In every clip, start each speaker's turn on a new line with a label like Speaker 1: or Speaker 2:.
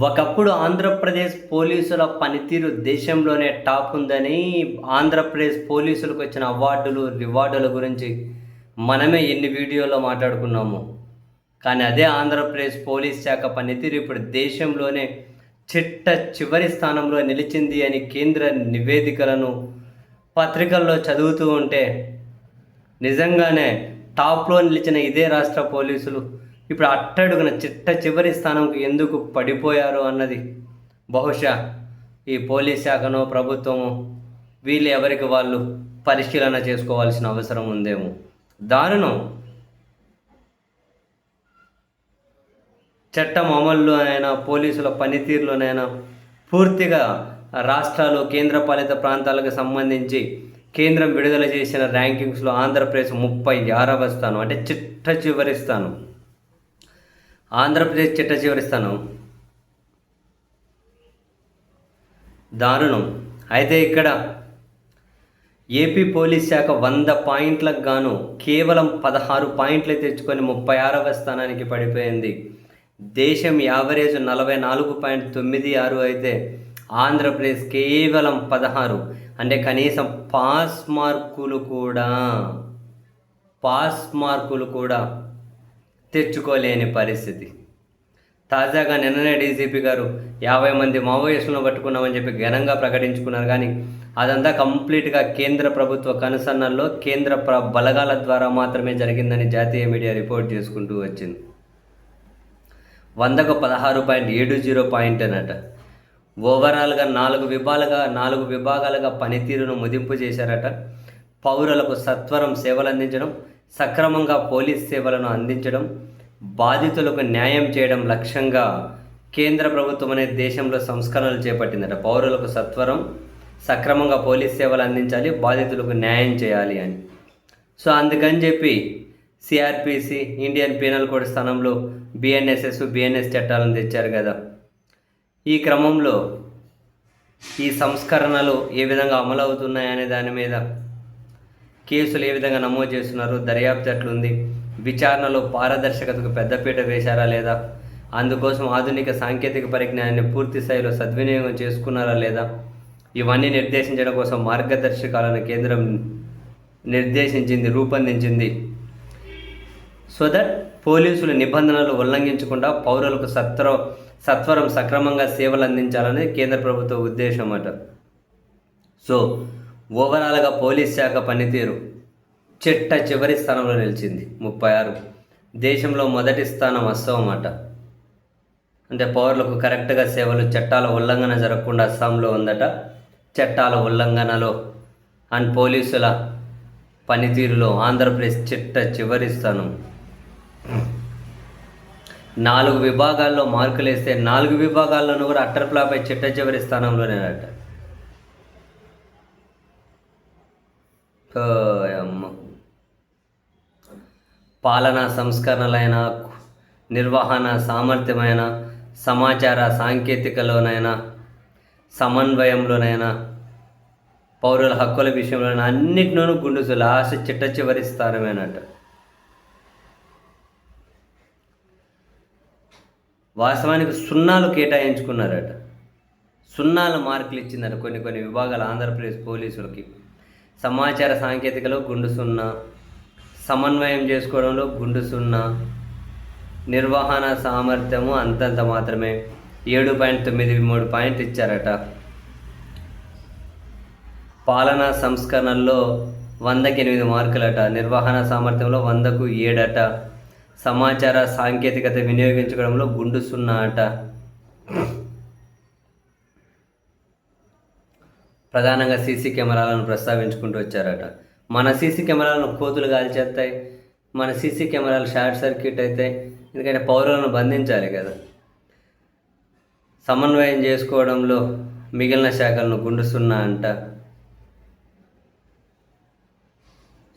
Speaker 1: ఒకప్పుడు ఆంధ్రప్రదేశ్ పోలీసుల పనితీరు దేశంలోనే టాప్ ఉందని ఆంధ్రప్రదేశ్ పోలీసులకు వచ్చిన అవార్డులు రివార్డుల గురించి మనమే ఎన్ని వీడియోలో మాట్లాడుకున్నాము. కానీ అదే ఆంధ్రప్రదేశ్ పోలీస్ శాఖ పనితీరు ఇప్పుడు దేశంలోనే చిట్ట చివరి స్థానంలో నిలిచింది అని కేంద్ర నివేదికలను పత్రికల్లో చదువుతూ ఉంటే నిజంగానే టాప్లో నిలిచిన ఇదే రాష్ట్ర పోలీసులు ఇప్పుడు అట్టడుగున చిట్ట చివరి స్థానంకు ఎందుకు పడిపోయారు అన్నది. బహుశా ఈ పోలీస్ శాఖనో ప్రభుత్వము వీళ్ళు ఎవరికి వాళ్ళు పరిశీలన చేసుకోవాల్సిన అవసరం ఉందేమో. దారుణం చట్టం అమల్లోనైనా పోలీసుల పనితీరులోనైనా పూర్తిగా రాష్ట్రాలు కేంద్రపాలిత ప్రాంతాలకు సంబంధించి కేంద్రం విడుదల చేసిన ర్యాంకింగ్స్లో ఆంధ్రప్రదేశ్ ముప్పై ఆరవ స్థానం అంటే చిట్ట చివరి స్థానం. ఆంధ్రప్రదేశ్ చిట్ట చివరి స్థానం. దారుణం. అయితే ఇక్కడ ఏపీ పోలీస్ శాఖ వంద పాయింట్లకు గాను కేవలం పదహారు పాయింట్లు తెచ్చుకొని ముప్పై ఆరవ స్థానానికి పడిపోయింది. దేశం యావరేజ్ నలభై నాలుగు పాయింట్ తొమ్మిది ఆరు అయితే ఆంధ్రప్రదేశ్ కేవలం పదహారు. అంటే కనీసం పాస్ మార్కులు కూడా. పాస్ మార్కులు కూడా. తెచ్చుకోలేని పరిస్థితి. తాజాగా నిన్ననే డీజీపీ గారు యాభై మంది మావోయిస్టులను పట్టుకున్నామని చెప్పి ఘనంగా ప్రకటించుకున్నారు. కానీ అదంతా కంప్లీట్గా కేంద్ర ప్రభుత్వ కనుసన్నల్లో కేంద్ర ప్ర బలగాల ద్వారా మాత్రమే జరిగిందని జాతీయ మీడియా రిపోర్ట్ చేసుకుంటూ వచ్చింది. వందకు పదహారు పాయింట్ ఏడు జీరో పాయింట్ అనట ఓవరాల్గా నాలుగు విభాగాలుగా నాలుగు విభాగాలుగా పనితీరును ముదింపు చేశారట. పౌరులకు సత్వరం సేవలు అందించడం సక్రమంగా పోలీస్ సేవలను అందించడం బాధితులకు న్యాయం చేయడం లక్ష్యంగా కేంద్ర ప్రభుత్వం అనేది దేశంలో సంస్కరణలు చేపట్టిందట. పౌరులకు సత్వరం సక్రమంగా పోలీస్ సేవలు అందించాలి బాధితులకు న్యాయం చేయాలి అని. సో అందుకని చెప్పి సిఆర్పిసి ఇండియన్ పీనల్ కోడ్ స్థానంలో బిఎన్ఎస్ఎస్ బిఎన్ఎస్ చట్టాలను తెచ్చారు కదా. ఈ క్రమంలో ఈ సంస్కరణలు ఏ విధంగా అమలు అవుతున్నాయనే దాని మీద కేసులు ఏ విధంగా నమోదు చేస్తున్నారు దర్యాప్తు ఎట్లుంది విచారణలో పారదర్శకతకు పెద్దపీట వేశారా లేదా అందుకోసం ఆధునిక సాంకేతిక పరిజ్ఞానాన్ని పూర్తి స్థాయిలో సద్వినియోగం చేసుకున్నారా లేదా ఇవన్నీ నిర్దేశించడం కోసం మార్గదర్శకాలను కేంద్రం నిర్దేశించింది రూపొందించింది. సో దట్ పోలీసులు నిబంధనలు ఉల్లంఘించకుండా పౌరులకు సత్వర సత్వరం సక్రమంగా సేవలు అందించాలని కేంద్ర ప్రభుత్వ ఉద్దేశం అట. సో ఓవరాల్గా పోలీస్ శాఖ పనితీరు చిట్ట చివరి స్థానంలో నిలిచింది. ముప్పై ఆరు. దేశంలో మొదటి స్థానం అస్సాం అంటే. పౌరులకు కరెక్ట్గా సేవలు చట్టాల ఉల్లంఘన జరగకుండా అస్సాంలో ఉందట. చట్టాల ఉల్లంఘనలో అండ్ పోలీసుల పనితీరులో ఆంధ్రప్రదేశ్ చిట్ట చివరి స్థానం. నాలుగు విభాగాల్లో మార్కులు వేస్తే నాలుగు విభాగాల్లోనూ కూడా అట్టర్ప్లాపై చిట్ట చివరి స్థానంలోనేనట. అమ్మ పాలనా సంస్కరణలైన నిర్వహణ సామర్థ్యమైన సమాచార సాంకేతికలోనైనా సమన్వయంలోనైనా పౌరుల హక్కుల విషయంలోనైనా అన్నిటిలోనూ గుండుసు లాస్ట్ చిట్ట చివరి స్థానమేనట. వాస్తవానికి సున్నాలు కేటాయించుకున్నారట. సున్నాల మార్కులు ఇచ్చిందట కొన్ని కొన్ని విభాగాలు ఆంధ్రప్రదేశ్ పోలీసులకి. సమాచార సాంకేతికలో గుండు సున్నా సమన్వయం చేసుకోవడంలో గుండు సున్నా నిర్వహణ సామర్థ్యము అంతంత మాత్రమే. ఏడు పాయింట్ తొమ్మిది మూడు పాయింట్ ఇచ్చారట. పాలనా సంస్కరణల్లో వందకి ఎనిమిది మార్కులట. నిర్వహణ సామర్థ్యంలో వందకు ఏడట. సమాచార సాంకేతికత వినియోగించుకోవడంలో గుండు సున్నా అట. ప్రధానంగా సీసీ కెమెరాలను ప్రస్తావించుకుంటూ వచ్చారట. మన సీసీ కెమెరాలను కోతులు కాల్చేస్తాయి మన సీసీ కెమెరాలు షార్ట్ సర్క్యూట్ అయితే ఎందుకంటే పౌరులను బంధించాలి కదా. సమన్వయం చేసుకోవడంలో మిగిలిన శాఖలను గుండు సున్నా అంట.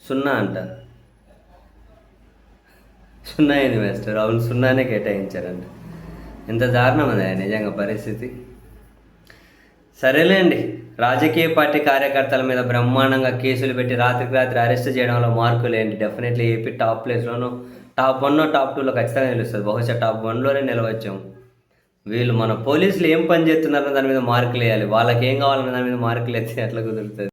Speaker 1: సున్నా అంట. సున్నా అయింది మాస్టర్ అవును సున్నానే కేటాయించారంట. ఎంత దారుణం అది నిజంగా పరిస్థితి. సరేలేండి. రాజకీయ పార్టీ కార్యకర్తల మీద బ్రహ్మాండంగా కేసులు పెట్టి రాత్రికి రాత్రి అరెస్ట్ చేయడంలో మార్కు లేండి. డెఫినెట్లీ ఏపీ టాప్ ప్లేస్లోనూ టాప్ వన్ టాప్ టూలో ఖచ్చితంగా నిలుస్తుంది. బహుశా టాప్ వన్లోనే నిలవచ్చాము. వీళ్ళు మన పోలీసులు ఏం పని చేస్తున్నారన్న దాని మీద మార్కులు వేయాలి. వాళ్ళకి ఏం కావాలన్న దాని మీద మార్కులు వేస్తే ఎట్లా కుదురుతుంది?